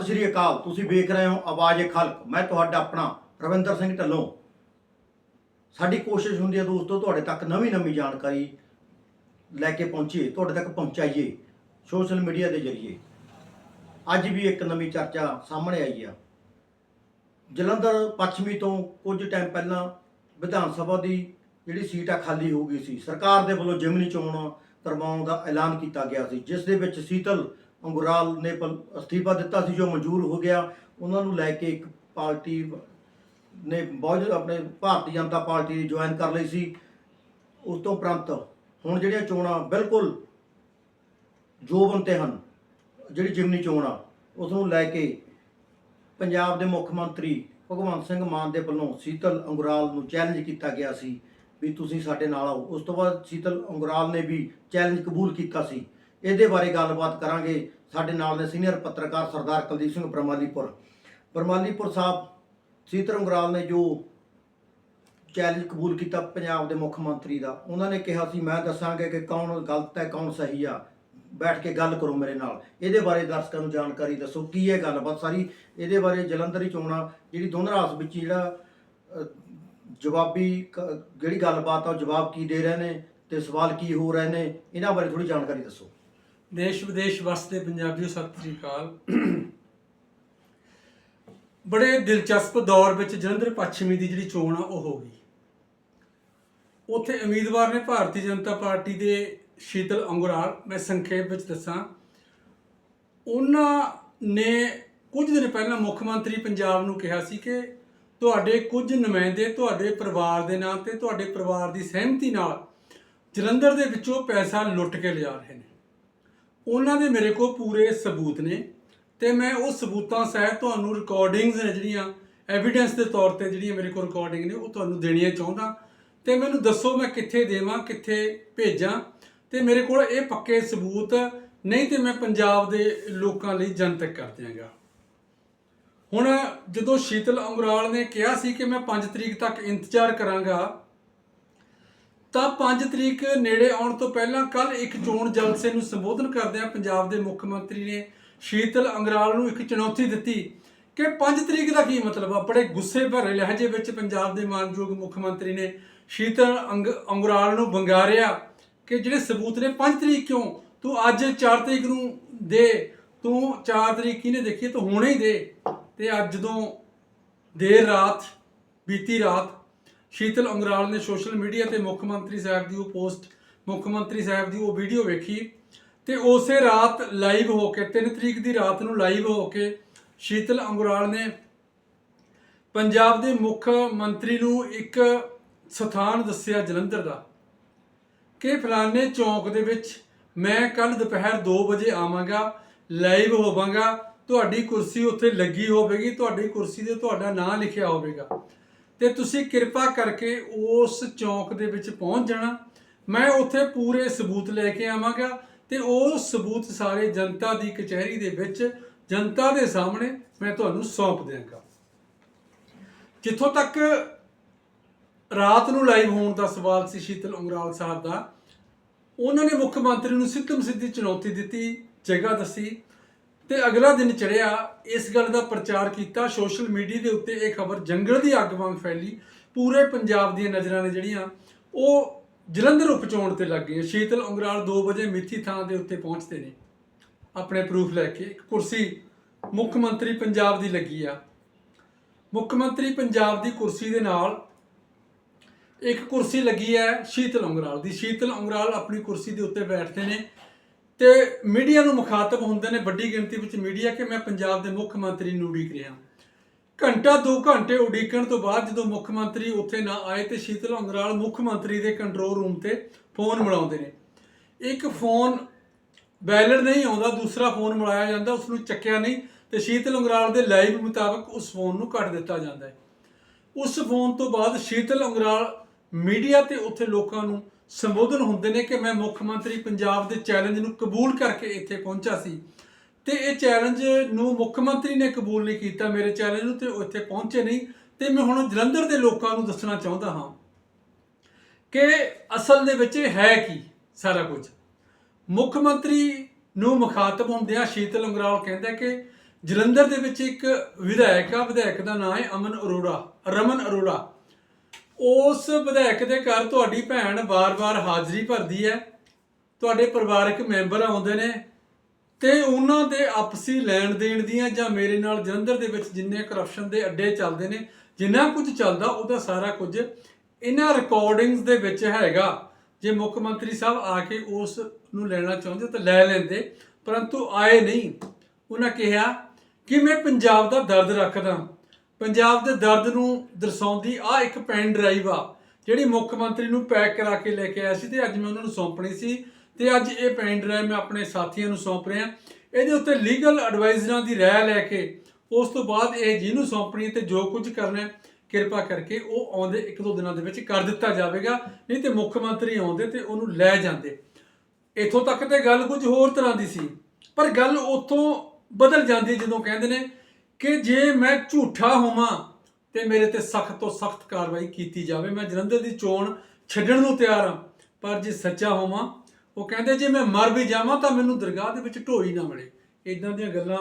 ਸਤਿ ਸ਼੍ਰੀ ਅਕਾਲ। ਤੁਸੀਂ ਵੇਖ ਰਹੇ ਹੋ ਆਵਾਜ਼ ਖਲਕ। ਮੈਂ ਤੁਹਾਡਾ ਆਪਣਾ ਰਵਿੰਦਰ ਸਿੰਘ ਢੱਲੋਂ। ਸਾਡੀ ਕੋਸ਼ਿਸ਼ ਹੁੰਦੀ ਹੈ ਦੋਸਤੋ, ਤੁਹਾਡੇ ਤੱਕ ਨਵੀਂ ਨਵੀਂ ਜਾਣਕਾਰੀ ਲੈ ਕੇ ਪਹੁੰਚੀਏ, ਤੁਹਾਡੇ ਤੱਕ ਪਹੁੰਚਾਈਏ ਸੋਸ਼ਲ ਮੀਡੀਆ ਦੇ ਜ਼ਰੀਏ। ਅੱਜ ਵੀ ਇੱਕ ਨਵੀਂ ਚਰਚਾ ਸਾਹਮਣੇ ਆਈ ਆ। ਜਲੰਧਰ ਪੱਛਮੀ ਤੋਂ ਕੁਝ ਟਾਈਮ ਪਹਿਲਾਂ ਵਿਧਾਨ ਸਭਾ ਦੀ ਜਿਹੜੀ ਸੀਟ ਆ ਖਾਲੀ ਹੋ ਗਈ ਸੀ। ਸਰਕਾਰ ਦੇ ਵੱਲੋਂ ਜਿਮਨੀ ਚੋਣ ਕਰਵਾਉਣ ਦਾ ਐਲਾਨ ਕੀਤਾ ਗਿਆ ਸੀ, ਜਿਸ ਦੇ ਵਿੱਚ ਸੀਤਲ ਅੰਗੁਰਾਲ ਨੇ ਪਲ- ਅਸਤੀਫਾ ਦਿੱਤਾ ਸੀ, ਜੋ ਮਨਜ਼ੂਰ ਹੋ ਗਿਆ। ਉਹਨਾਂ ਨੂੰ ਲੈ ਕੇ ਇੱਕ ਪਾਰਟੀ ਨੇ ਬਹੁਤ ਆਪਣੇ ਭਾਰਤੀ ਜਨਤਾ ਪਾਰਟੀ ਦੀ ਜੁਆਇਨ ਕਰ ਲਈ ਸੀ। ਉਸ ਤੋਂ ਉਪਰੰਤ ਹੁਣ ਜਿਹੜੀਆਂ ਚੋਣਾਂ ਬਿਲਕੁਲ ਜੋਬਨ ਤੇ ਹਨ, ਜਿਹੜੀ ਜਿਮਨੀ ਚੋਣ ਆ, ਉਸ ਨੂੰ ਲੈ ਕੇ ਪੰਜਾਬ ਦੇ ਮੁੱਖ ਮੰਤਰੀ ਭਗਵੰਤ ਸਿੰਘ ਮਾਨ ਦੇ ਵੱਲੋਂ ਸੀਤਲ ਅੰਗੁਰਾਲ ਨੂੰ ਚੈਲੰਜ ਕੀਤਾ ਗਿਆ ਸੀ ਵੀ ਤੁਸੀਂ ਸਾਡੇ ਨਾਲ ਆਓ। ਉਸ ਤੋਂ ਬਾਅਦ ਸੀਤਲ ਅੰਗੁਰਾਲ ਨੇ ਵੀ ਚੈਲੰਜ ਕਬੂਲ ਕੀਤਾ ਸੀ। ਇਹਦੇ ਬਾਰੇ ਗੱਲਬਾਤ ਕਰਾਂਗੇ ਸਾਡੇ ਨਾਲ ਦੇ ਸੀਨੀਅਰ ਪੱਤਰਕਾਰ ਸਰਦਾਰ ਕੁਲਦੀਪ ਸਿੰਘ ਬਰਮਾਲੀਪੁਰ। ਬਰਮਾਲੀਪੁਰ ਸਾਹਿਬ ਸੀਤਲ ਅੰਗੁਰਾਲ ਨੇ ਜੋ ਚੈਲੰਜ ਕਬੂਲ ਕੀਤਾ ਪੰਜਾਬ ਦੇ ਮੁੱਖ ਮੰਤਰੀ ਦਾ, ਉਹਨਾਂ ਨੇ ਕਿਹਾ ਸੀ, ਮੈਂ ਦੱਸਾਂਗੇ ਕਿ ਕੌਣ ਗਲਤ ਹੈ, ਕੌਣ ਸਹੀ ਆ, ਬੈਠ ਕੇ ਗੱਲ ਕਰੋ ਮੇਰੇ ਨਾਲ। ਇਹਦੇ ਬਾਰੇ ਦਰਸ਼ਕਾਂ ਨੂੰ ਜਾਣਕਾਰੀ ਦੱਸੋ, ਕੀ ਹੈ ਗੱਲਬਾਤ ਸਾਰੀ ਇਹਦੇ ਬਾਰੇ ਜਲੰਧਰ ਹੀ ਚੋਣਾਂ ਜਿਹੜੀ ਦੋਨਾਂ ਰਾਸ ਵਿੱਚ ਜਿਹੜਾ ਜਵਾਬੀ ਕ- ਜਿਹੜੀ ਗੱਲਬਾਤ ਆ, ਉਹ ਜਵਾਬ ਕੀ ਦੇ ਰਹੇ ਨੇ ਤੇ ਸਵਾਲ ਕੀ ਹੋ ਰਹੇ ਨੇ, ਇਹਨਾਂ ਬਾਰੇ ਥੋੜੀ ਜਾਣਕਾਰੀ ਦੱਸੋ। ਦੇਸ਼ ਵਿਦੇਸ਼ ਵਸਦੇ ਪੰਜਾਬੀਓ, ਸਤਿ ਸ੍ਰੀ ਅਕਾਲ। ਬੜੇ ਦਿਲਚਸਪ ਦੌਰ ਵਿੱਚ ਜਲੰਧਰ ਪੱਛਮੀ ਦੀ ਜਿਹੜੀ ਚੋਣ ਆ, ਉਹ ਹੋ ਗਈ। ਉੱਥੇ ਉਮੀਦਵਾਰ ਨੇ ਭਾਰਤੀ ਜਨਤਾ ਪਾਰਟੀ ਦੇ ਸ਼ੀਤਲ ਅੰਗੁਰਾਲ, ਮੈਂ ਸੰਖੇਪ ਵਿੱਚ ਦੱਸਾਂ। ਉਹਨਾਂ ਨੇ ਕੁਝ ਦਿਨ ਪਹਿਲਾਂ ਮੁੱਖ ਮੰਤਰੀ ਪੰਜਾਬ ਨੂੰ ਕਿਹਾ ਸੀ ਕਿ ਤੁਹਾਡੇ ਕੁਝ ਨੁਮਾਇੰਦੇ ਤੁਹਾਡੇ ਪਰਿਵਾਰ ਦੇ ਨਾਂ ਤੇ ਤੁਹਾਡੇ ਪਰਿਵਾਰ ਦੀ ਸਹਿਮਤੀ ਨਾਲ ਜਲੰਧਰ ਦੇ ਵਿੱਚੋਂ ਪੈਸਾ ਲੁੱਟ ਕੇ ਲਿਜਾ ਰਹੇ ਨੇ। ਉਹਨਾਂ ਦੇ ਮੇਰੇ ਕੋਲ ਪੂਰੇ ਸਬੂਤ ਨੇ ਤੇ ਮੈਂ ਉਹ ਸਬੂਤਾਂ ਸਹਿਤ ਤੁਹਾਨੂੰ ਰਿਕਾਰਡਿੰਗਸ ਨੇ ਜਿਹੜੀਆਂ ਐਵੀਡੈਂਸ ਦੇ ਤੌਰ ਤੇ ਜਿਹੜੀਆਂ ਮੇਰੇ ਕੋਲ ਰਿਕਾਰਡਿੰਗ ਨੇ, ਉਹ ਤੁਹਾਨੂੰ ਦੇਣੀਆਂ ਚਾਹੁੰਦਾ। ਤੇ ਮੈਨੂੰ ਦੱਸੋ ਮੈਂ ਕਿੱਥੇ ਦੇਵਾਂ, ਕਿੱਥੇ ਭੇਜਾਂ। ਤੇ ਮੇਰੇ ਕੋਲ ਇਹ ਪੱਕੇ ਸਬੂਤ ਨਹੀਂ ਤੇ ਮੈਂ ਪੰਜਾਬ ਦੇ ਲੋਕਾਂ ਲਈ ਜਨਤਕ ਕਰ ਦਿਆਂਗਾ। ਹੁਣ ਜਦੋਂ ਸ਼ੀਤਲ ਅੰਗਰਾਲ ਨੇ ਕਿਹਾ ਸੀ ਕਿ ਮੈਂ 5 ਤਰੀਕ ਤੱਕ ਇੰਤਜ਼ਾਰ ਕਰਾਂਗਾ ਤਾਂ 5 ਤਰੀਕ ਨੇੜੇ ਆਉਣ ਤੋਂ ਪਹਿਲਾਂ ਕੱਲ ਇੱਕ ਚੋਣ ਜਲਸੇ ਨੂੰ ਸੰਬੋਧਨ ਕਰਦਿਆਂ ਪੰਜਾਬ ਦੇ ਮੁੱਖ ਮੰਤਰੀ ਨੇ ਸ਼ੀਤਲ ਅੰਗਰਾਲ ਨੂੰ ਇੱਕ ਚੁਣੌਤੀ ਦਿੱਤੀ ਕਿ 5 ਤਰੀਕ ਦਾ ਕੀ ਮਤਲਬ? ਆ ਬੜੇ ਗੁੱਸੇ ਭਰੇ ਲਹਿਜੇ ਵਿੱਚ ਪੰਜਾਬ ਦੇ ਮਾਨਯੋਗ ਮੁੱਖ ਮੰਤਰੀ ਨੇ ਸ਼ੀਤਲ ਅੰਗ, ਅੰਗਰਾਲ ਨੂੰ ਬੰਗਾਰਿਆ ਕਿ ਜਿਹੜੇ ਸਬੂਤ ਨੇ 5 ਤਰੀਕ ਕਿਉਂ? ਤੂੰ ਅੱਜ 4 ਤਰੀਕ ਨੂੰ ਦੇ, ਤੂੰ 4 ਤਰੀਕ ਕਿਹਨੇ ਦੇਖੀ? ਤੂੰ ਹੁਣੇ ਹੀ ਦੇ। ਤੇ ਅੱਜ ਜਦੋਂ ਦੇਰ ਰਾਤ, ਬੀਤੀ ਰਾਤ ਸ਼ੀਤਲ ਅੰਗਰਾਲ ਨੇ ਸੋਸ਼ਲ ਮੀਡੀਆ ਤੇ ਮੁੱਖ ਮੰਤਰੀ ਸਾਹਿਬ ਦੀ ਉਹ ਪੋਸਟ, ਮੁੱਖ ਮੰਤਰੀ ਸਾਹਿਬ ਦੀ ਉਹ ਵੀਡੀਓ ਵੇਖੀ ਤੇ ਉਸੇ ਰਾਤ ਲਾਈਵ ਹੋ ਕੇ 3 ਤਰੀਕ ਦੀ ਰਾਤ ਨੂੰ ਲਾਈਵ ਹੋ ਕੇ ਸ਼ੀਤਲ ਅੰਗਰਾਲ ਨੇ ਪੰਜਾਬ ਦੇ ਮੁੱਖ ਮੰਤਰੀ ਨੂੰ ਇੱਕ ਸਥਾਨ ਦੱਸਿਆ ਜਲੰਧਰ ਦਾ ਕਿ ਫਲਾਣੇ ਚੌਂਕ ਦੇ ਵਿੱਚ ਮੈਂ ਕੱਲ ਦੁਪਹਿਰ 2 ਵਜੇ ਆਵਾਂਗਾ ਲਾਈਵ ਹੋਵਾਂਗਾ, ਤੁਹਾਡੀ ਕੁਰਸੀ ਉੱਥੇ ਲੱਗੀ ਹੋਵੇਗੀ, ਤੁਹਾਡੀ ਕੁਰਸੀ ਤੇ ਤੁਹਾਡਾ ਨਾਂ ਲਿਖਿਆ ਹੋਵੇਗਾ। ਤੇ ਤੁਸੀਂ ਕਿਰਪਾ ਕਰਕੇ ਉਸ ਚੌਂਕ ਦੇ ਵਿੱਚ ਪਹੁੰਚ ਜਾਣਾ। ਮੈਂ ਉੱਥੇ ਪੂਰੇ ਸਬੂਤ ਲੈ ਕੇ ਆਵਾਂਗਾ ਤੇ ਉਹ ਸਬੂਤ ਸਾਰੇ ਜਨਤਾ ਦੀ ਕਚਹਿਰੀ ਦੇ ਵਿੱਚ, ਜਨਤਾ ਦੇ ਸਾਹਮਣੇ ਮੈਂ ਤੁਹਾਨੂੰ ਸੌਂਪ ਦਿਆਂਗਾ। ਜਿੱਥੋਂ ਤੱਕ ਰਾਤ ਨੂੰ ਲਾਈਵ ਹੋਣ ਦਾ ਸਵਾਲ ਸੀ ਸ਼ੀਤਲ ਅੰਗਰਾਲ ਸਾਹਿਬ ਦਾ, ਉਹਨਾਂ ਨੇ ਮੁੱਖ ਮੰਤਰੀ ਨੂੰ ਸਿੱਧਮ ਸਿੱਧੀ ਚੁਣੌਤੀ ਦਿੱਤੀ, ਜਗ੍ਹਾ ਦੱਸੀ ਤੇ ਅਗਲਾ ਦਿਨ ਚੜਿਆ, ਇਸ ਗੱਲ ਦਾ ਪ੍ਰਚਾਰ ਕੀਤਾ, ਸੋਸ਼ਲ ਮੀਡੀਆ ਦੇ ਉੱਤੇ ਇਹ ਖਬਰ ਜੰਗਲ ਦੀ ਅੱਗ ਵਾਂਗ ਫੈਲੀ, ਪੂਰੇ ਪੰਜਾਬ ਦੀਆਂ ਨਜ਼ਰਾਂ ਨੇ ਜਿਹੜੀਆਂ, ਉਹ ਜਲੰਧਰ ਉਪਚੋਣ ਤੇ ਲੱਗ ਗਈਆਂ। ਸ਼ੀਤਲ ਉਂਗਰਾਲ 2 ਵਜੇ ਮਿੱਥੀ ਥਾਂ ਦੇ ਉੱਤੇ ਪਹੁੰਚਦੇ ਨੇ। ਆਪਣੇ ਪ੍ਰੂਫ ਲੈ ਕੇ ਇੱਕ ਕੁਰਸੀ ਮੁੱਖ ਮੰਤਰੀ ਪੰਜਾਬ ਦੀ ਲੱਗੀ ਆ। ਮੁੱਖ ਮੰਤਰੀ ਪੰਜਾਬ ਦੀ ਕੁਰਸੀ ਦੇ ਨਾਲ ਇੱਕ ਕੁਰਸੀ ਲੱਗੀ ਹੈ ਸ਼ੀਤਲ ਉਂਗਰਾਲ ਦੀ। ਸ਼ੀਤਲ ਉਂਗਰਾਲ ਆਪਣੀ ਕੁਰਸੀ ਦੇ ਉੱਤੇ ਬੈਠਦੇ ਨੇ। ਤੇ ਮੀਡੀਆ ਨੂੰ ਮੁਖਾਤਬ ਹੁੰਦੇ ਨੇ ਵੱਡੀ ਗਿਣਤੀ ਵਿੱਚ ਮੀਡੀਆ ਕਿ ਮੈਂ ਪੰਜਾਬ ਦੇ ਮੁੱਖ ਮੰਤਰੀ ਨੂੰ ਉਡੀਕ ਰਿਹਾ। ਘੰਟਾ 2 ਘੰਟੇ ਉਡੀਕਣ ਤੋਂ ਬਾਅਦ ਜਦੋਂ ਮੁੱਖ ਮੰਤਰੀ ਉੱਥੇ ਨਾ ਆਏ ਤੇ ਸ਼ੀਤਲ ਅੰਗਰਾਲ ਮੁੱਖ ਮੰਤਰੀ ਦੇ ਕੰਟਰੋਲ ਰੂਮ ਤੇ ਫੋਨ ਮਿਲਾਉਂਦੇ ਨੇ। ਇੱਕ ਫੋਨ ਵੈਲਿਡ ਨਹੀਂ ਆਉਂਦਾ, ਦੂਸਰਾ ਫੋਨ ਮਿਲਾਇਆ ਜਾਂਦਾ ਉਸ ਨੂੰ ਚੱਕਿਆ ਨਹੀਂ ਤੇ ਸ਼ੀਤਲ ਅੰਗਰਾਲ ਦੇ ਲਾਈਵ ਮੁਤਾਬਕ ਉਸ ਫੋਨ ਨੂੰ ਕੱਟ ਦਿੱਤਾ ਜਾਂਦਾ ਹੈ। ਉਸ ਫੋਨ ਤੋਂ ਬਾਅਦ ਸ਼ੀਤਲ ਅੰਗਰਾਲ ਮੀਡੀਆ ਤੇ ਉੱਥੇ ਲੋਕਾਂ ਨੂੰ ਸੰਬੋਧਨ ਹੁੰਦੇ ਨੇ ਕਿ ਮੈਂ ਮੁੱਖ ਮੰਤਰੀ ਪੰਜਾਬ ਦੇ ਚੈਲੰਜ ਨੂੰ ਕਬੂਲ ਕਰਕੇ ਇੱਥੇ ਪਹੁੰਚਾ ਸੀ। ਤੇ ਇਹ ਚੈਲੰਜ ਨੂੰ ਮੁੱਖ ਮੰਤਰੀ ਨੇ ਕਬੂਲ ਨਹੀਂ ਕੀਤਾ ਮੇਰੇ ਚੈਲੰਜ ਨੂੰ ਤੇ ਉਹ ਇੱਥੇ ਪਹੁੰਚੇ ਨਹੀਂ। ਤੇ ਮੈਂ ਹੁਣ ਜਲੰਧਰ ਦੇ ਲੋਕਾਂ ਨੂੰ ਦੱਸਣਾ ਚਾਹੁੰਦਾ ਹਾਂ ਕਿ ਅਸਲ ਦੇ ਵਿੱਚ ਹੈ ਕੀ ਸਾਰਾ ਕੁਝ। ਮੁੱਖ ਮੰਤਰੀ ਨੂੰ ਮੁਖਾਤਬ ਹੁੰਦਿਆਂ ਸ਼ੀਤਲ ਅੰਗਰਾਲ ਕਹਿੰਦਾ ਕਿ ਜਲੰਧਰ ਦੇ ਵਿੱਚ ਇੱਕ ਵਿਧਾਇਕ ਆ, ਵਿਧਾਇਕ ਦਾ ਨਾਮ ਹੈ ਅਮਨ ਅਰੋੜਾ, ਰਮਨ ਅਰੋੜਾ। ਉਸ ਵਿਧਾਇਕ ਦੇ ਘਰ ਤੁਹਾਡੀ ਭੈਣ ਵਾਰ ਵਾਰ ਹਾਜ਼ਰੀ ਭਰਦੀ ਹੈ। ਤੁਹਾਡੇ ਪਰਿਵਾਰਕ ਮੈਂਬਰ ਆਉਂਦੇ ਨੇ ਤੇ ਉਹਨਾਂ ਦੇ ਆਪਸੀ ਲੈਣ ਦੇਣ ਦੀਆਂ ਜਾਂ ਮੇਰੇ ਨਾਲ ਜਲੰਧਰ ਦੇ ਵਿੱਚ ਜਿੰਨੇ ਕਰਪਸ਼ਨ ਦੇ ਅੱਡੇ ਚੱਲਦੇ ਨੇ, ਜਿੰਨਾ ਕੁਝ ਚੱਲਦਾ, ਉਹਦਾ ਸਾਰਾ ਕੁਝ ਇਹਨਾਂ ਰਿਕਾਰਡਿੰਗਸ ਦੇ ਵਿੱਚ ਹੈਗਾ। ਜੇ ਮੁੱਖ ਮੰਤਰੀ ਸਾਹਿਬ ਆ ਕੇ ਉਸ ਨੂੰ ਲੈਣਾ ਚਾਹੁੰਦੇ ਤਾਂ ਲੈ ਲੈਂਦੇ, ਪਰੰਤੂ ਆਏ ਨਹੀਂ। ਉਹਨਾਂ ਕਿਹਾ ਕਿ ਮੈਂ ਪੰਜਾਬ ਦਾ ਦਰਦ ਰੱਖਦਾ। ਪੰਜਾਬ ਦੇ ਦਰਦ ਨੂੰ ਦਰਸਾਉਂਦੀ ਆ ਇੱਕ ਪੈਨ ਡਰਾਈਵ ਆ, ਜਿਹੜੀ ਮੁੱਖ ਮੰਤਰੀ ਨੂੰ ਪੈਕ ਕਰਾ ਕੇ ਲੈ ਕੇ ਆਇਆ ਸੀ ਤੇ ਅੱਜ ਮੈਂ ਉਹਨਾਂ ਨੂੰ ਸੌਂਪਣੀ ਸੀ ਤੇ ਅੱਜ ਇਹ ਪੈਨ ਡਰਾਈਵ ਮੈਂ ਆਪਣੇ ਸਾਥੀਆਂ ਨੂੰ ਸੌਂਪ ਰਿਹਾ। ਇਹਦੇ ਉੱਤੇ ਲੀਗਲ ਐਡਵਾਈਜ਼ਰਾਂ ਦੀ ਰਾਏ ਲੈ ਕੇ ਉਸ ਤੋਂ ਬਾਅਦ ਇਹ ਜਿਹਨੂੰ ਸੌਂਪਣੀ ਹੈ ਤੇ ਜੋ ਕੁਝ ਕਰਨਾ ਕਿਰਪਾ ਕਰਕੇ ਉਹ ਆਉਂਦੇ ਇੱਕ ਦੋ ਦਿਨਾਂ ਦੇ ਵਿੱਚ ਕਰ ਦਿੱਤਾ ਜਾਵੇਗਾ, ਨਹੀਂ ਤੇ ਮੁੱਖ ਮੰਤਰੀ ਆਉਂਦੇ ਤੇ ਉਹਨੂੰ ਲੈ ਜਾਂਦੇ। ਇੱਥੋਂ ਤੱਕ ਤੇ ਗੱਲ ਕੁਝ ਹੋਰ ਤਰ੍ਹਾਂ ਦੀ ਸੀ, ਪਰ ਗੱਲ ਉੱਥੋਂ ਬਦਲ ਜਾਂਦੀ ਹੈ ਜਦੋਂ ਕਹਿੰਦੇ ਨੇ ਕਿ ਜੇ ਮੈਂ ਝੂਠਾ ਹੋਵਾਂ ਤੇ ਮੇਰੇ ਤੇ ਸਖਤ ਤੋਂ ਸਖਤ ਕਾਰਵਾਈ ਕੀਤੀ ਜਾਵੇ, ਮੈਂ ਜਲੰਧਰ ਦੀ ਚੋਣ ਛੱਡਣ ਨੂੰ ਤਿਆਰ ਹਾਂ। ਪਰ ਜੇ ਸੱਚਾ ਹੋਵਾਂ, ਉਹ ਕਹਿੰਦੇ ਜੇ ਮੈਂ ਮਰ ਵੀ ਜਾਵਾਂ ਤਾਂ ਮੈਨੂੰ ਦਰਗਾਹ ਦੇ ਵਿੱਚ ਢੋਈ ਨਾ ਮਿਲੇ। ਇਦਾਂ ਦੀਆਂ ਗੱਲਾਂ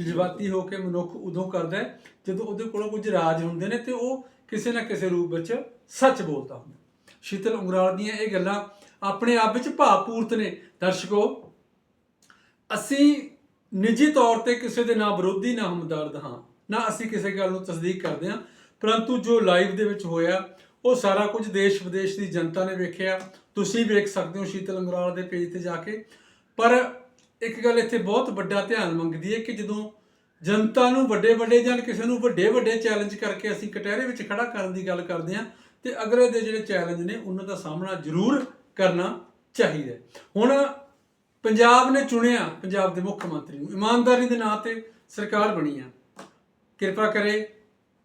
ਜਜ਼ਬਾਤੀ ਹੋ ਕੇ ਮਨੁੱਖ ਉਦੋਂ ਕਰਦਾ ਜਦੋਂ ਉਹਦੇ ਕੋਲੋਂ ਕੁਝ ਰਾਜ ਹੁੰਦੇ ਨੇ ਤੇ ਉਹ ਕਿਸੇ ਨਾ ਕਿਸੇ ਰੂਪ ਵਿੱਚ ਸੱਚ ਬੋਲਦਾ ਹੁੰਦਾ ਸ਼ੀਤਲ ਉਂਗਰਾਲ ਦੀਆਂ ਇਹ ਗੱਲਾਂ ਆਪਣੇ ਆਪ ਵਿੱਚ ਭਾਵਪੂਰਤ ਨੇ। ਦਰਸ਼ਕੋ, ਅਸੀਂ ਨਿੱਜੀ ਤੌਰ ਤੇ ਕਿਸੇ ਦੇ ਨਾ ਵਿਰੋਧੀ, ਨਾ ਹਮਦਰਦ, ਹਾਂ। ਨਾ ਅਸੀਂ ਕਿਸੇ ਗੱਲ ਨੂੰ ਤਸਦੀਕ ਕਰਦੇ ਹਾਂ, ਪਰੰਤੂ ਜੋ ਲਾਈਵ ਦੇ ਵਿੱਚ ਹੋਇਆ, ਉਹ ਸਾਰਾ ਕੁਝ ਦੇਸ਼ ਵਿਦੇਸ਼ ਦੀ ਜਨਤਾ ਨੇ ਵੇਖਿਆ। ਤੁਸੀਂ ਵੇਖ ਸਕਦੇ ਹੋ ਸ਼ੀਤਲ ਅੰਗਰਾਲ ਦੇ ਪੇਜ ਤੇ ਜਾ ਕੇ। ਪਰ ਇੱਕ ਗੱਲ ਇੱਥੇ ਬਹੁਤ ਵੱਡਾ ਧਿਆਨ ਮੰਗਦੀ ਹੈ ਕਿ ਜਦੋਂ ਜਨਤਾ ਨੂੰ ਵੱਡੇ ਵੱਡੇ ਜਾਂ ਕਿਸੇ ਨੂੰ ਵੱਡੇ ਵੱਡੇ ਚੈਲੰਜ ਕਰਕੇ ਅਸੀਂ ਕਟਹਿਰੇ ਵਿੱਚ ਖੜਾ ਕਰਨ ਦੀ ਗੱਲ ਕਰਦੇ ਹਾਂ, ਤੇ ਅਗਲੇ ਦੇ ਜਿਹੜੇ ਚੈਲੰਜ ਨੇ, ਉਹਨਾਂ ਦਾ ਸਾਹਮਣਾ ਜ਼ਰੂਰ ਕਰਨਾ ਚਾਹੀਦਾ ਹੁਣ ਪੰਜਾਬ ਨੇ ਚੁਣਿਆ ਪੰਜਾਬ ਦੇ ਮੁੱਖ ਮੰਤਰੀ ਨੂੰ। ਇਮਾਨਦਾਰੀ ਦੇ ਨਾਂ ਤੇ ਸਰਕਾਰ ਬਣੀ ਆ। ਕਿਰਪਾ ਕਰੇ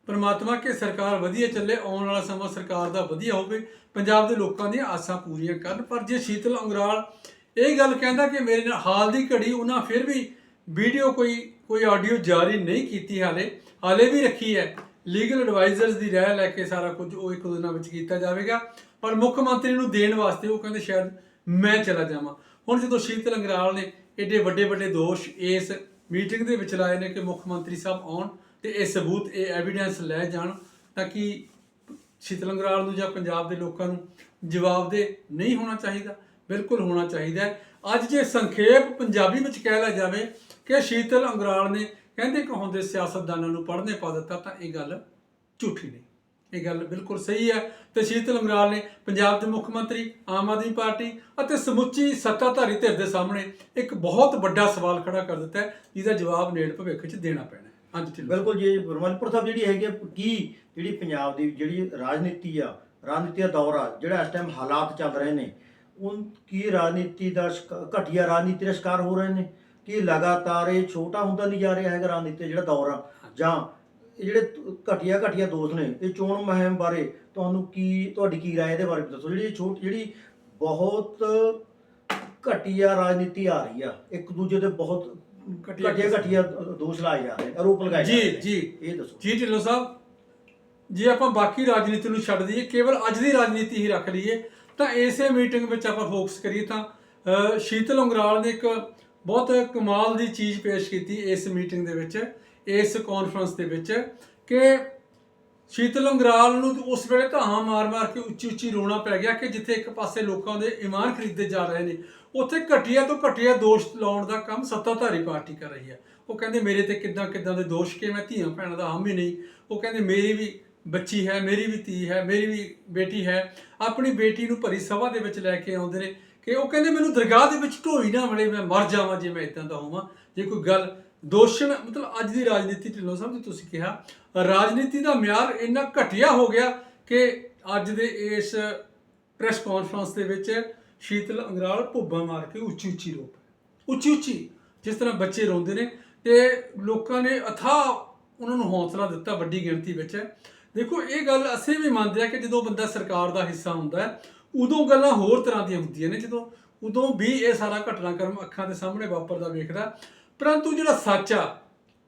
ਪਰਮਾਤਮਾ ਕਿ ਸਰਕਾਰ ਵਧੀਆ ਚੱਲੇ, ਆਉਣ ਵਾਲਾ ਸਮਾਂ ਸਰਕਾਰ ਦਾ ਵਧੀਆ ਹੋਵੇ। ਪੰਜਾਬ ਦੇ ਲੋਕਾਂ ਦੀਆਂ ਆਸਾਂ ਪੂਰੀਆਂ ਕਰਨ। ਪਰ ਜੇ ਸ਼ੀਤਲ ਅੰਗਰਾਲ ਇਹ ਗੱਲ ਕਹਿੰਦਾ ਕਿ ਮੇਰੇ ਨਾਲ ਹਾਲ ਦੀ ਘੜੀ, ਉਹਨਾਂ ਫਿਰ ਵੀ ਵੀਡੀਓ ਕੋਈ ਕੋਈ ਆਡੀਓ ਜਾਰੀ ਨਹੀਂ ਕੀਤੀ ਹਾਲੇ। ਹਾਲੇ ਵੀ ਰੱਖੀ ਹੈ। ਲੀਗਲ ਐਡਵਾਈਜ਼ਰਸ ਦੀ ਰਾਏ ਲੈ ਕੇ ਸਾਰਾ ਕੁਝ ਉਹ ਇੱਕ ਦਿਨਾਂ ਵਿੱਚ ਕੀਤਾ ਜਾਵੇਗਾ। ਪਰ ਮੁੱਖ ਮੰਤਰੀ ਨੂੰ ਦੇਣ ਵਾਸਤੇ ਉਹ ਕਹਿੰਦੇ ਸ਼ਾਇਦ ਮੈਂ ਚਲਾ ਜਾਵਾਂ। ਹੁਣ ਜਦੋਂ ਸ਼ੀਤਲ ਅੰਗਰਾਲ ਨੇ ਐਡੇ ਵੱਡੇ ਵੱਡੇ ਦੋਸ਼ ਇਸ ਮੀਟਿੰਗ ਦੇ ਵਿੱਚ ਲਾਏ ਨੇ ਕਿ ਮੁੱਖ ਮੰਤਰੀ ਸਾਹਿਬ ਆਉਣ ਤੇ ਇਹ ਸਬੂਤ, ਇਹ ਐਵੀਡੈਂਸ ਲੈ ਜਾਣ ਤਾਂ ਕਿ ਸ਼ੀਤਲ ਅੰਗਰਾਲ ਨੂੰ ਜਾਂ ਪੰਜਾਬ ਦੇ ਲੋਕਾਂ ਨੂੰ ਜਵਾਬਦੇ ਨਹੀਂ ਹੋਣਾ ਚਾਹੀਦਾ? ਬਿਲਕੁਲ ਹੋਣਾ ਚਾਹੀਦਾ ਅੱਜ ਜੇ ਸੰਖੇਪ ਪੰਜਾਬੀ ਵਿੱਚ ਕਹਿ ਲਿਆ ਜਾਵੇ ਕਿ ਸ਼ੀਤਲ ਅੰਗਰਾਲ ਨੇ ਕਹਿੰਦੇ ਕਹਾਉਂਦੇ ਸਿਆਸਤਦਾਨਾਂ ਨੂੰ ਪੜ੍ਹਨੇ ਪਾ ਦਿੱਤਾ ਤਾਂ ਇਹ ਗੱਲ ਝੂਠੀ ਨਹੀਂ। ਇਹ ਗੱਲ ਬਿਲਕੁਲ ਸਹੀ ਹੈ ਤੇ ਸ਼ੀਤਲ ਅਮਰਾਲ ਨੇ ਪੰਜਾਬ ਦੇ ਮੁੱਖ ਮੰਤਰੀ ਆਮ ਆਦਮੀ ਪਾਰਟੀ ਅਤੇ ਸਮੁੱਚੀ ਸੱਤਾਧਾਰੀ ਧਿਰ ਦੇ ਸਾਹਮਣੇ ਇੱਕ ਬਹੁਤ ਵੱਡਾ ਸਵਾਲ ਖੜਾ ਕਰ ਦਿੱਤਾ ਹੈ ਜਿਹਦਾ ਜਵਾਬ ਨੇੜ ਭਵਿੱਖ 'ਚ ਦੇਣਾ ਪੈਣਾ ਹਾਂਜੀ ਬਿਲਕੁਲ ਜੀ ਬਰਮਲਪੁਰ ਸਾਹਿਬ ਜਿਹੜੀ ਹੈਗੀ ਆ, ਕੀ ਜਿਹੜੀ ਪੰਜਾਬ ਦੀ ਜਿਹੜੀ ਰਾਜਨੀਤੀ ਆ ਰਾਜਨੀਤੀ ਦਾ ਦੌਰ ਆ ਜਿਹੜਾ ਇਸ ਟਾਈਮ ਹਾਲਾਤ ਚੱਲ ਰਹੇ ਨੇ ਉਹ ਕੀ ਰਾਜਨੀਤੀ ਦਾ ਸ਼ਿਕਾ- ਘਟੀਆ ਰਾਜਨੀਤੀ ਦਾ ਸ਼ਿਕਾਰ ਹੋ ਰਹੇ ਨੇ ਕਿ ਲਗਾਤਾਰ ਇਹ ਛੋਟਾ ਹੁੰਦਾ ਨਹੀਂ ਜਾ ਰਿਹਾ ਹੈਗਾ ਰਾਜਨੀਤੀ ਦਾ ਜਿਹੜਾ ਦੌਰ ਆ ਜਾਂ ਇਹ ਜਿਹੜੇ ਘਟੀਆ ਘਟੀਆ ਦੋਸ਼ ਨੇ ਇਹ ਚੋਣ ਮੁਹਿੰਮ ਬਾਰੇ ਤੁਹਾਨੂੰ ਕੀ ਤੁਹਾਡੀ ਕੀ ਰਾਏ ਇਹਦੇ ਬਾਰੇ ਦੱਸੋ। ਜਿਹੜੀ ਛੋਟ ਜਿਹੜੀ ਬਹੁਤ ਘਟੀਆ ਰਾਜਨੀਤੀ ਆ ਰਹੀ ਆ ਇੱਕ ਦੂਜੇ ਤੇ ਬਹੁਤ ਘਟੀਆ ਘਟੀਆ ਦੋਸ਼। ਲਾਏ ਜਾ ਰਹੇ ਆਰੋਪ ਲਗਾਏ ਜਾ ਜੀ। ਇਹ ਦੱਸੋ। ਜੀ ਢਿੱਲੋਂ ਸਾਹਿਬ ਜੇ ਆਪਾਂ ਬਾਕੀ ਰਾਜਨੀਤੀ ਨੂੰ ਛੱਡ ਦਈਏ ਕੇਵਲ ਅੱਜ ਦੀ ਰਾਜਨੀਤੀ ਹੀ ਰੱਖ ਲਈਏ ਤਾਂ ਇਸੇ ਮੀਟਿੰਗ ਵਿੱਚ ਆਪਾਂ ਫੋਕਸ ਕਰੀਏ ਤਾਂ ਸ਼ੀਤਲ ਉਂਗਰਾਲ ਨੇ ਇੱਕ ਬਹੁਤ ਕਮਾਲ ਦੀ ਚੀਜ਼ ਪੇਸ਼ ਕੀਤੀ ਇਸ ਮੀਟਿੰਗ ਦੇ ਵਿੱਚ। ਇਸ ਕਾਨਫਰੰਸ ਦੇ ਵਿੱਚ ਕਿ ਸ਼ੀਤਲ ਉਂਗਰਾਲ ਨੂੰ ਉਸ ਵੇਲੇ ਧਾਹਾਂ ਮਾਰ-ਮਾਰ ਕੇ ਉੱਚੀ-ਉੱਚੀ ਰੋਣਾ ਪੈ ਗਿਆ ਕਿ ਜਿੱਥੇ ਇੱਕ ਪਾਸੇ ਲੋਕਾਂ ਦੇ ਇਮਾਨ ਖਰੀਦੇ ਜਾ ਰਹੇ ਨੇ, ਉੱਥੇ ਘਟੀਆ ਤੋਂ ਘਟੀਆ ਦੋਸ਼ ਲਾਉਣ ਦਾ ਕੰਮ ਸੱਤਾਧਾਰੀ ਪਾਰਟੀ ਕਰ ਰਹੀ ਹੈ। ਉਹ ਕਹਿੰਦੇ, ਮੇਰੇ ਤੇ ਕਿੱਦਾਂ ਕਿੱਦਾਂ ਦੇ ਦੋਸ਼ ਕਿ ਮੈਂ ਧੀਆਂ ਭੈਣਾਂ ਦਾ ਹਮ ਹੀ ਨਹੀਂ। ਉਹ ਕਹਿੰਦੇ, ਮੇਰੀ ਵੀ ਬੱਚੀ ਹੈ, ਮੇਰੀ ਵੀ ਧੀ ਹੈ, ਮੇਰੀ ਵੀ ਬੇਟੀ ਹੈ। ਆਪਣੀ ਬੇਟੀ ਨੂੰ ਭਰੀ ਸਭਾ ਦੇ ਵਿੱਚ ਲੈ ਕੇ ਆਉਂਦੇ ਨੇ ਕਿ ਉਹ ਕਹਿੰਦੇ, ਮੈਨੂੰ ਦਰਗਾਹ ਦੇ ਵਿੱਚ ਢੋਈ ਨਾ ਮਿਲੇ ਮੈਂ ਮਰ ਜਾਵਾਂ ਜੇ ਮੈਂ ਇਦਾਂ ਦਾ ਹੋਵਾਂ। ਜੇ ਕੋਈ ਗੱਲ ਦੋਸ਼ਣ, ਮਤਲਬ ਅੱਜ ਦੀ ਰਾਜਨੀਤੀ ਢਿੱਲੋਂ ਸਾਹਿਬ ਜੀ ਤੁਸੀਂ ਕਿਹਾ, ਰਾਜਨੀਤੀ ਦਾ ਮਿਆਰ ਇੰਨਾ ਘਟੀਆ ਹੋ ਗਿਆ ਕਿ ਅੱਜ ਦੇ ਇਸ ਪ੍ਰੈਸ ਕਾਨਫਰੰਸ ਦੇ ਵਿੱਚ ਸ਼ੀਤਲ ਅੰਗਰਾਲ ਭੁੱਬਾਂ ਮਾਰ ਕੇ ਉੱਚੀ ਉੱਚੀ ਰੋ ਪਏ ਉੱਚੀ ਉੱਚੀ, ਜਿਸ ਤਰ੍ਹਾਂ ਬੱਚੇ ਰੋਂਦੇ ਨੇ ਤੇ ਲੋਕਾਂ ਨੇ ਅਥਾ ਉਹਨਾਂ ਨੂੰ ਹੌਸਲਾ ਦਿੱਤਾ ਵੱਡੀ ਗਿਣਤੀ ਵਿੱਚ। ਦੇਖੋ, ਇਹ ਗੱਲ ਅਸੀਂ ਵੀ ਮੰਨਦੇ ਆ ਕਿ ਜਦੋਂ ਬੰਦਾ ਸਰਕਾਰ ਦਾ ਹਿੱਸਾ ਹੁੰਦਾ ਹੈ, ਉਦੋਂ ਗੱਲਾਂ ਹੋਰ ਤਰ੍ਹਾਂ ਦੀਆਂ ਹੁੰਦੀਆਂ ਨੇ। ਜਦੋਂ, ਉਦੋਂ ਵੀ ਇਹ ਸਾਰਾ ਘਟਨਾਕ੍ਰਮ ਅੱਖਾਂ ਦੇ ਸਾਹਮਣੇ ਵਾਪਰਦਾ ਵੇਖਦਾ ਪਰੰਤੂ ਜਿਹੜਾ ਸੱਚ ਆ,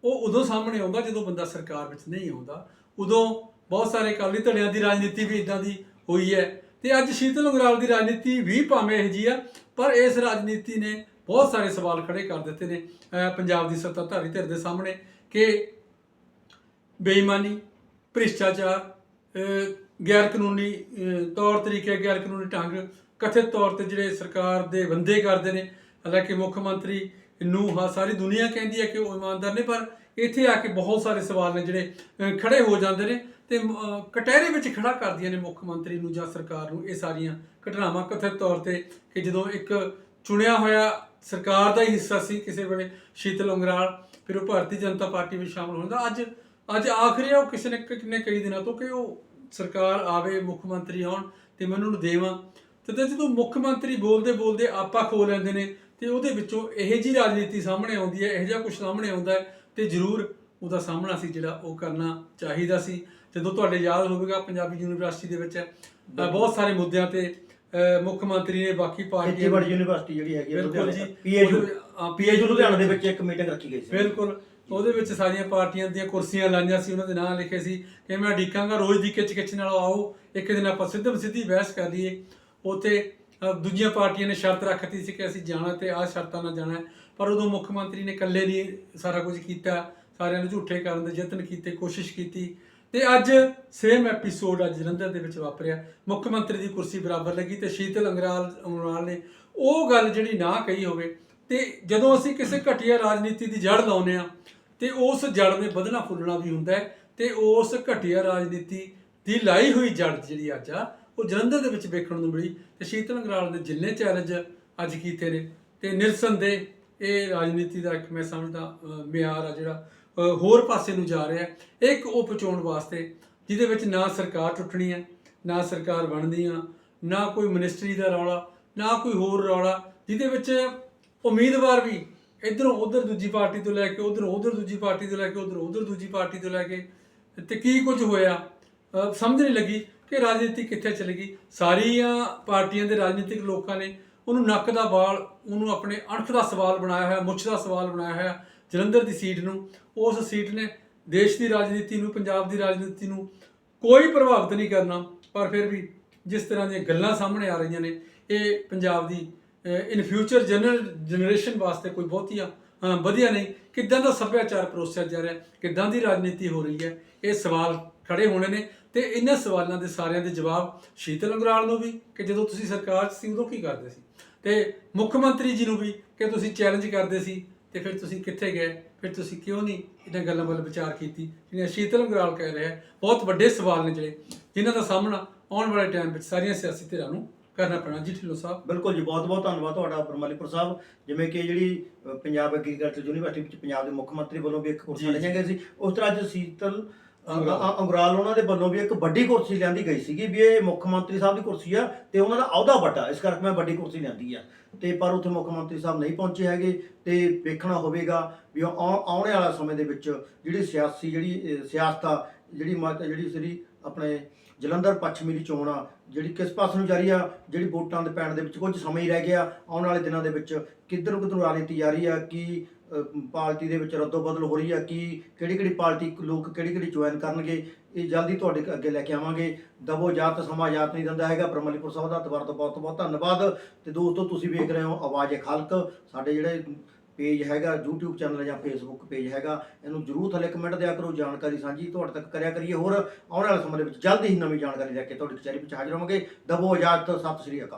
ਉਹ ਉਦੋਂ ਸਾਹਮਣੇ ਆਉਂਦਾ ਜਦੋਂ ਬੰਦਾ ਸਰਕਾਰ ਵਿੱਚ ਨਹੀਂ ਆਉਂਦਾ। ਉਦੋਂ ਬਹੁਤ ਸਾਰੇ ਅਕਾਲੀ ਧੜਿਆਂ ਦੀ ਰਾਜਨੀਤੀ ਵੀ ਇਦਾਂ ਦੀ ਹੋਈ ਹੈ ਤੇ ਅੱਜ ਸ਼ੀਤਲ ਉਂਗਰਾਲ ਦੀ ਰਾਜਨੀਤੀ ਵੀ ਭਾਵੇਂ ਇਹ ਜੀ ਆ, ਪਰ ਇਸ ਰਾਜਨੀਤੀ ਨੇ ਬਹੁਤ ਸਾਰੇ ਸਵਾਲ ਖੜੇ ਕਰ ਦਿੱਤੇ ਨੇ ਪੰਜਾਬ ਦੀ ਸੱਤਾਧਾਰੀ ਧਿਰ ਦੇ ਸਾਹਮਣੇ ਕਿ ਬੇਈਮਾਨੀ, ਭ੍ਰਿਸ਼ਟਾਚਾਰ ਗੈਰ ਕਾਨੂੰਨੀ ਤੌਰ ਤਰੀਕੇ ਗੈਰ ਕਾਨੂੰਨੀ ਢੰਗ ਕਥਿਤ ਤੌਰ ਤੇ ਜਿਹੜੇ ਸਰਕਾਰ ਦੇ ਬੰਦੇ ਕਰਦੇ ਨੇ, ਹਾਲਾਂਕਿ ਮੁੱਖ ਮੰਤਰੀ ਨੂੰ ਹਾਂ, ਸਾਰੀ ਦੁਨੀਆ ਕਹਿੰਦੀ ਹੈ ਕਿ ਉਹ ਇਮਾਨਦਾਰ ਨੇ, ਪਰ ਇੱਥੇ ਆ ਕੇ ਬਹੁਤ ਸਾਰੇ ਸਵਾਲ ਨੇ ਜਿਹੜੇ ਖੜੇ ਹੋ ਜਾਂਦੇ ਨੇ ਤੇ ਕਟਹਿਰੇ ਵਿੱਚ ਖੜਾ ਕਰਦੀਆਂ ਨੇ ਮੁੱਖ ਮੰਤਰੀ ਨੂੰ ਜਾਂ ਸਰਕਾਰ ਨੂੰ ਇਹ ਸਾਰੀਆਂ ਘਟਨਾਵਾਂ। ਕਥਿਤ ਤੌਰ ਤੇ ਕਿ ਜਦੋਂ ਇੱਕ ਚੁਣਿਆ ਹੋਇਆ ਸਰਕਾਰ ਦਾ ਹੀ ਹਿੱਸਾ ਸੀ, ਕਿਸੇ ਵੇਲੇ ਸ਼ੀਤਲ ਉਂਗਰਾਲ ਫਿਰ ਉਹ ਭਾਰਤੀ ਜਨਤਾ ਪਾਰਟੀ ਵਿੱਚ ਸ਼ਾਮਲ ਹੁੰਦਾ ਅੱਜ ਅੱਜ ਆਖਰੀ ਆ, ਉਹ ਕਿਸੇ ਨੇ ਕਿੰਨੇ ਕਈ ਦਿਨਾਂ ਤੋਂ ਕਿ ਉਹ ਸਰਕਾਰ ਆਵੇ, ਮੁੱਖ ਮੰਤਰੀ ਆਉਣ ਤੇ ਉਹਨਾਂ ਨੂੰ ਦੇਵਾਂ। ਤੇ ਤੇ ਜਦੋਂ ਮੁੱਖ ਮੰਤਰੀ ਬੋਲਦੇ ਬੋਲਦੇ ਆਪਾ ਖੋ ਲੈਂਦੇ ਨੇ ਤੇ ਉਹਦੇ ਵਿੱਚੋਂ ਇਹੋ ਜੀ ਰਾਜਨੀਤੀ ਸਾਹਮਣੇ ਆਉਂਦੀ ਹੈ ਇਹੋ ਜਿਹਾ ਕੁਝ ਸਾਹਮਣੇ ਆਉਂਦਾ ਹੈ ਤੇ ਜ਼ਰੂਰ ਉਹਦਾ ਸਾਹਮਣਾ ਸੀ ਜਿਹੜਾ ਉਹ ਕਰਨਾ ਚਾਹੀਦਾ ਸੀ। ਜਦੋਂ ਤੁਹਾਡੇ ਯਾਦ ਹੋਵੇਗਾ ਪੰਜਾਬੀ ਯੂਨੀਵਰਸਿਟੀ ਦੇ ਵਿੱਚ ਬਹੁਤ ਸਾਰੇ ਮੁੱਦਿਆਂ ਤੇ ਮੁੱਖ ਮੰਤਰੀ ਨੇ ਬਾਕੀ ਪਾਰਟੀਆਂ ਖੇਤੀਬਾੜੀ ਯੂਨੀਵਰਸਿਟੀ ਜਿਹੜੀ ਹੈਗੀ ਬਿਲਕੁਲ ਜੀ। ਹਾਂ, ਪੀਏਯੂ ਲੁਧਿਆਣਾ ਦੇ ਵਿੱਚ। ਇੱਕ ਮੀਟਿੰਗ ਰੱਖੀ ਗਈ ਸੀ। ਬਿਲਕੁਲ। ਉਹਦੇ ਵਿੱਚ ਸਾਰੀਆਂ ਪਾਰਟੀਆਂ ਦੀਆਂ ਕੁਰਸੀਆਂ ਲਾਈਆਂ ਸੀ ਉਹਨਾਂ ਦੇ ਨਾਂ ਲਿਖੇ ਸੀ ਕਿ ਮੈਂ ਢੀਕਾਂਗਾ ਰੋਜ਼ ਦੀ ਕਿਚ ਕਿਚ ਨਾਲ ਆਓ ਇੱਕ ਦਿਨ ਆਪਾਂ ਸਿੱਧਮ ਸਿੱਧੀ ਬਹਿਸ ਕਰ ਲਈਏ। ਉੱਥੇ ਅ, ਦੂਜੀਆਂ ਪਾਰਟੀਆਂ ਨੇ ਸ਼ਰਤ ਰੱਖਤੀ ਸੀ ਕਿ ਅਸੀਂ ਜਾਣਾ ਤੇ ਆਹ ਸ਼ਰਤਾਂ ਨਾਲ ਜਾਣਾ ਪਰ ਉਦੋਂ ਮੁੱਖ ਮੰਤਰੀ ਨੇ ਇਕੱਲੇ ਨਹੀਂ ਸਾਰਾ ਕੁਝ ਕੀਤਾ। ਸਾਰਿਆਂ ਨੂੰ ਝੂਠੇ ਕਰਨ ਦੇ ਯਤਨ ਕੀਤੇ, ਕੋਸ਼ਿਸ਼ ਕੀਤੀ। ਤੇ ਅੱਜ ਸੇਮ ਐਪੀਸੋਡ ਅੱਜ ਜਲੰਧਰ ਦੇ ਵਿੱਚ ਵਾਪਰਿਆ। ਮੁੱਖ ਮੰਤਰੀ ਦੀ ਕੁਰਸੀ ਬਰਾਬਰ ਲੱਗੀ ਤੇ ਸ਼ੀਤਲ ਅੰਗਰਾਲ ਅੰਗਰਾਲ ਨੇ ਉਹ ਗੱਲ ਜਿਹੜੀ ਨਾ ਕਹੀ ਹੋਵੇ ਤੇ ਜਦੋਂ ਅਸੀਂ ਕਿਸੇ ਘਟੀਆ ਰਾਜਨੀਤੀ ਦੀ ਜੜ ਲਾਉਨੇ ਆ ਤੇ ਉਸ ਜੜ ਨੇ ਵਧਣਾ ਫੁੱਲਣਾ ਵੀ ਹੁੰਦਾ ਹੈ ਤੇ ਉਸ ਘਟੀਆ ਰਾਜਨੀਤੀ ਦੀ ਲਾਈ ਹੋਈ ਜੜ ਜਿਹੜੀ ਅੱਜ ਆ ਉਹ ਜਲੰਧਰ ਦੇ ਵਿੱਚ ਵੇਖਣ ਨੂੰ ਮਿਲੀ ਤੇ ਸ਼ੀਤਲ ਅੰਗਰਾਲ ਨੇ ਜਿੰਨੇ ਚੈਲੰਜ ਅੱਜ ਕੀਤੇ ਨੇ ਤੇ ਨਿਰਸਨ ਇਹ ਰਾਜਨੀਤੀ ਦਾ ਇੱਕ ਮੈਂ ਸਮਝਦਾ ਮਿਆਰ ਆ ਜਿਹੜਾ ਹੋਰ ਪਾਸੇ ਨੂੰ ਜਾ ਰਿਹਾ। ਹੈ ਇੱਕ ਉਹ ਪਹੁੰਚਾਉਣ ਵਾਸਤੇ ਜਿਹਦੇ ਵਿੱਚ ਨਾ ਸਰਕਾਰ ਟੁੱਟਣੀ ਹੈ, ਨਾ ਸਰਕਾਰ ਬਣਨੀ ਆ, ਨਾ ਕੋਈ ਮਿਨਿਸਟਰੀ ਦਾ ਰੌਲਾ, ਨਾ ਕੋਈ ਹੋਰ ਰੌਲਾ, ਜਿਹਦੇ ਵਿੱਚ ਉਮੀਦਵਾਰ ਵੀ ਇਧਰੋਂ ਉਧਰ ਦੂਜੀ ਪਾਰਟੀ ਤੋਂ ਲੈ ਕੇ ਉਧਰੋਂ ਉਧਰ ਦੂਜੀ ਪਾਰਟੀ ਤੋਂ ਲੈ ਕੇ ਉਧਰੋਂ ਉਧਰ ਦੂਜੀ ਪਾਰਟੀ ਤੋਂ ਲੈ ਕੇ ਤੇ ਕੀ ਕੁਝ ਹੋਇਆ ਸਮਝ ਨਹੀਂ ਲੱਗੀ। ਕਿ ਰਾਜਨੀਤੀ ਕਿੱਥੇ ਚਲੀ ਗਈ? ਸਾਰੀਆਂ ਪਾਰਟੀਆਂ ਦੇ ਰਾਜਨੀਤਿਕ ਲੋਕਾਂ ਨੇ ਉਹਨੂੰ ਨੱਕ ਦਾ ਵਾਲ, ਉਹਨੂੰ ਆਪਣੇ ਅਣਖ ਦਾ ਸਵਾਲ ਬਣਾਇਆ ਹੋਇਆ, ਮੁੱਛ ਦਾ ਸਵਾਲ ਬਣਾਇਆ ਹੋਇਆ, ਜਲੰਧਰ ਦੀ ਸੀਟ ਨੂੰ। ਉਸ ਸੀਟ ਨੇ ਦੇਸ਼ ਦੀ ਰਾਜਨੀਤੀ ਨੂੰ, ਪੰਜਾਬ ਦੀ ਰਾਜਨੀਤੀ ਨੂੰ ਕੋਈ ਪ੍ਰਭਾਵਿਤ ਨਹੀਂ ਕਰਨਾ, ਪਰ ਫਿਰ ਵੀ ਜਿਸ ਤਰ੍ਹਾਂ ਦੀਆਂ ਗੱਲਾਂ ਸਾਹਮਣੇ ਆ ਰਹੀਆਂ ਨੇ, ਇਹ ਪੰਜਾਬ ਦੀ ਇਨ ਫਿਊਚਰ ਜਨਰ ਜਨਰੇਸ਼ਨ ਵਾਸਤੇ ਕੋਈ ਬਹੁਤੀਆਂ ਵਧੀਆ ਨਹੀਂ। ਕਿੱਦਾਂ ਦਾ ਸੱਭਿਆਚਾਰ ਪਰੋਸਿਆ ਜਾ ਰਿਹਾ, ਕਿੱਦਾਂ ਦੀ ਰਾਜਨੀਤੀ ਹੋ ਰਹੀ ਹੈ, ਇਹ ਸਵਾਲ ਖੜੇ ਹੋਣੇ ਨੇ। ਤੇ ਇਹਨਾਂ ਸਵਾਲਾਂ ਦੇ ਸਾਰਿਆਂ ਦੇ ਜਵਾਬ ਸ਼ੀਤਲ ਅੰਗਰਾਲ ਨੂੰ ਵੀ ਕਿ ਜਦੋਂ ਤੁਸੀਂ ਸਰਕਾਰ 'ਚ ਸੀ ਉਦੋਂ ਕੀ ਕਰਦੇ ਸੀ? ਤੇ ਮੁੱਖ ਮੰਤਰੀ ਜੀ ਨੂੰ ਵੀ ਕਿ ਤੁਸੀਂ ਚੈਲੰਜ ਕਰਦੇ ਸੀ ਤੇ ਫਿਰ ਤੁਸੀਂ ਕਿੱਥੇ ਗਏ? ਫਿਰ ਤੁਸੀਂ ਕਿਉਂ ਨਹੀਂ ਇਹਨਾਂ ਗੱਲਾਂ ਵੱਲ ਵਿਚਾਰ ਕੀਤੀ? ਜਿਹੜੀਆਂ ਸ਼ੀਤਲ ਅੰਗਰਾਲ ਕਹਿ ਰਿਹਾ ਬਹੁਤ ਵੱਡੇ ਸਵਾਲ ਨੇ ਜਿਹੜੇ ਜਿਨ੍ਹਾਂ ਦਾ ਸਾਹਮਣਾ ਆਉਣ ਵਾਲੇ ਟਾਈਮ ਵਿੱਚ ਸਾਰੀਆਂ ਸਿਆਸੀ ਧਿਰਾਂ ਨੂੰ ਕਰਨਾ ਪੈਣਾ। ਜੀ ਢਿੱਲੋਂ ਸਾਹਿਬ। ਬਿਲਕੁਲ ਜੀ ਬਹੁਤ ਬਹੁਤ ਧੰਨਵਾਦ ਤੁਹਾਡਾ ਬਰਮਾਲੀਪੁਰ ਸਾਹਿਬ। ਜਿਵੇਂ ਕਿ ਜਿਹੜੀ ਪੰਜਾਬ ਐਗਰੀਕਲਚਰ ਯੂਨੀਵਰਸਿਟੀ ਵਿੱਚ ਪੰਜਾਬ ਦੇ ਮੁੱਖ ਮੰਤਰੀ ਵੱਲੋਂ ਵੀ ਇੱਕ ਕੁਰਸੀ ਜੀ, ਲਈਆਂ ਗਈ ਸੀ। ਉਸ ਤਰ੍ਹਾਂ ਅੱਜ ਸੀਤਲ ਅੰਗਰਾਲ। ਅੰਗਰਾਲ ਉਹਨਾਂ ਦੇ ਵੱਲੋਂ ਵੀ ਇੱਕ ਵੱਡੀ ਕੁਰਸੀ ਲਿਆਂਦੀ ਗਈ ਸੀਗੀ ਵੀ ਇਹ ਮੁੱਖ ਮੰਤਰੀ ਸਾਹਿਬ ਦੀ ਕੁਰਸੀ ਆ ਤੇ ਉਹਨਾਂ ਦਾ ਅਹੁਦਾ ਵੱਡਾ ਇਸ ਕਰਕੇ ਮੈਂ ਵੱਡੀ ਕੁਰਸੀ ਲਿਆਂਦੀ ਆ ਤੇ ਪਰ ਉੱਥੇ ਮੁੱਖ ਮੰਤਰੀ ਸਾਹਿਬ ਨਹੀਂ ਪਹੁੰਚੇ ਹੈਗੇ ਤੇ ਵੇਖਣਾ ਹੋਵੇਗਾ ਵੀ ਆਉ- ਆਉਣ ਵਾਲਾ ਸਮੇਂ ਦੇ ਵਿੱਚ ਜਿਹੜੀ ਸਿਆਸੀ ਜਿਹੜੀ ਅ, ਸਿਆਸਤ ਆ ਜਿਹੜੀ ਮਤ ਜਿਹੜੀ ਜਿਹੜੀ ਆਪਣੇ ਜਲੰਧਰ ਪੱਛਮੀ ਦੀ ਚੋਣ ਆ ਜਿਹੜੀ ਕਿਸ ਪਾਸੇ ਨੂੰ ਜਾਰੀ ਆ ਜਿਹੜੀ ਵੋਟਾਂ ਦੇ ਪੈਣ ਦੇ ਵਿੱਚ ਕੁਝ ਸਮਾਂ ਹੀ ਰਹਿ ਗਿਆ ਆਉਣ ਵਾਲੇ ਦਿਨਾਂ ਦੇ ਵਿੱਚ ਕਿੱਧਰ ਨੂੰ ਕਿੱਧਰ ਨੂੰ ਰਾਜਨੀਤੀ ਜਾਰੀ ਆ ਕੀ ਅ, ਪਾਰਟੀ ਦੇ ਵਿੱਚ ਰੱਦੋ ਬਦਲ ਹੋ ਰਹੀ ਆ, ਕਿ, ਕਿਹੜੀ ਕਿਹੜੀ ਪਾਰਟੀ ਲੋਕ ਕਿਹੜੀ ਕਿਹੜੀ ਜੁਆਇਨ ਕਰਨਗੇ, ਇਹ ਜਲਦੀ ਤੁਹਾਡੇ ਅੱਗੇ ਲੈ ਕੇ ਆਵਾਂਗੇ। ਦਬੋ ਜਾਤ ਸਮਾਂ ਜਾਤ ਨਹੀਂ ਦਿੰਦਾ ਹੈਗਾ, ਬ੍ਰਹਮਲੀਪੁਰ ਸਾਹਿਬ ਦਾ ਦੁਬਾਰਾ ਤੋਂ ਬਹੁਤ ਬਹੁਤ ਧੰਨਵਾਦ। ਤੇ ਦੋਸਤੋ, ਤੁਸੀਂ ਵੇਖ ਰਹੇ ਹੋ ਆਵਾਜ਼ ਏ ਖਲਕ। ਸਾਡੇ ਜਿਹੜੇ ਪੇਜ ਹੈਗਾ, YouTube ਚੈਨਲ ਜਾਂ Facebook ਪੇਜ ਹੈਗਾ, ਇਹਨੂੰ ਜਰੂਰ ਥੱਲੇ ਕਮੈਂਟ ਦਿਆ ਕਰੋ, ਜਾਣਕਾਰੀ ਸਾਂਝੀ ਤੁਹਾਡੇ ਤੱਕ ਕਰਿਆ ਕਰੀਏ। ਹੋਰ ਆਉਣ ਵਾਲੇ ਸਮੇਂ ਦੇ ਵਿੱਚ ਜਲਦੀ ਹੀ ਨਵੀਂ ਜਾਣਕਾਰੀ ਲੈ ਕੇ ਤੁਹਾਡੀ ਕਚਹਿਰੀ ਵਿੱਚ ਹਾਜ਼ਰ ਹੋਵਾਂਗੇ। ਦਬੋ ਇਜਾਜ਼ਤ ਸਤਿ ਸ਼੍ਰੀ ਅਕਾਲ।